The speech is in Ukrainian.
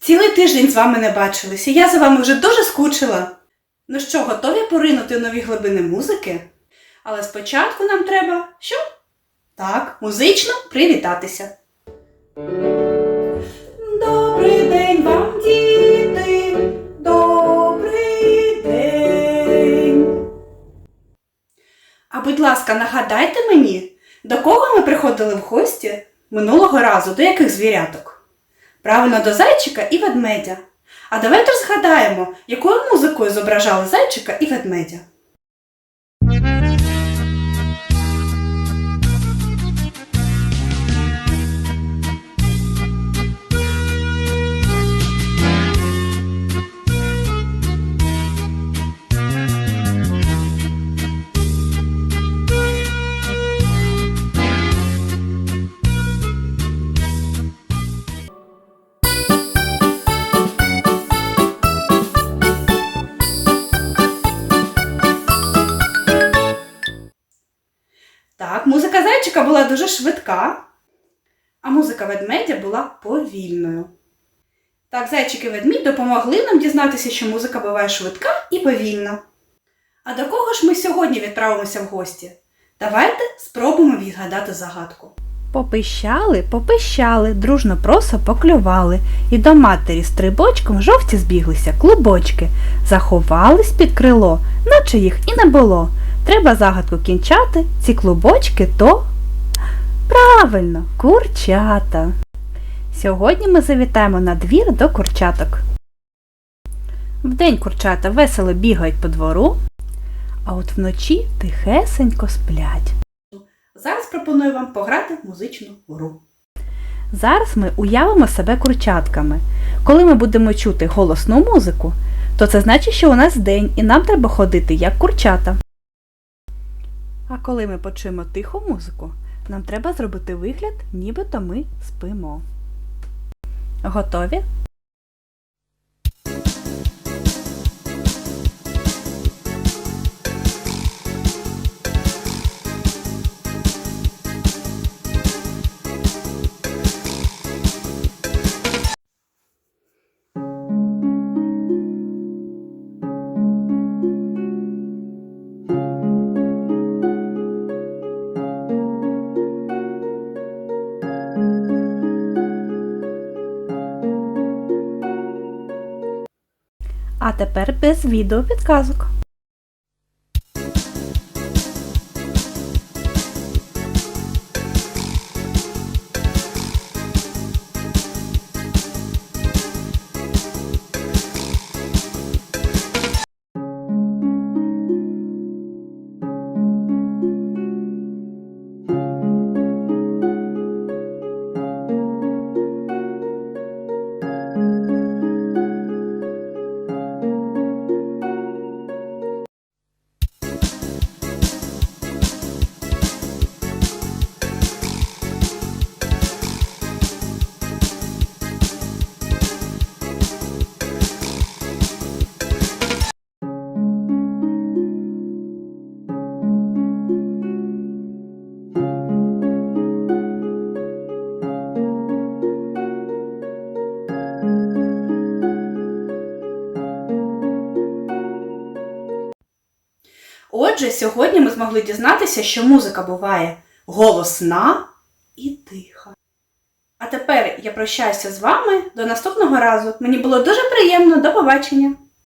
Цілий тиждень з вами не бачилися. Я за вами вже дуже скучила. Ну що, готові поринути нові глибини музики? Але спочатку нам треба що? Так, музично привітатися. Добрий день вам, діти! Добрий день! А будь ласка, нагадайте мені, до кого ми приходили в гості минулого разу, до яких звіряток? Правильно, до зайчика і ведмедя. А давайте згадаємо, якою музикою зображали зайчика і ведмедя. Музика зайчика була дуже швидка, а музика ведмедя була повільною. Так, зайчик і ведмідь допомогли нам дізнатися, що музика буває швидка і повільна. А до кого ж ми сьогодні відправимося в гості? Давайте спробуємо відгадати загадку. Попищали, попищали, дружно просо поклювали, і до матері стрибочком жовті збіглися клубочки, заховались під крило, наче їх і не було. Треба загадку кінчати, ці клубочки то. Правильно, курчата. Сьогодні ми завітаємо на двір до курчаток. Вдень курчата весело бігають по двору, а от вночі тихесенько сплять. Зараз пропоную вам пограти в музичну гру. Зараз ми уявимо себе курчатками. Коли ми будемо чути голосну музику, то це значить, що у нас день і нам треба ходити як курчата. А коли ми почуємо тиху музику, нам треба зробити вигляд, нібито ми спимо. Готові? А тепер без відео підказок. Отже, сьогодні ми змогли дізнатися, що музика буває голосна і тиха. А тепер я прощаюся з вами до наступного разу. Мені було дуже приємно. До побачення!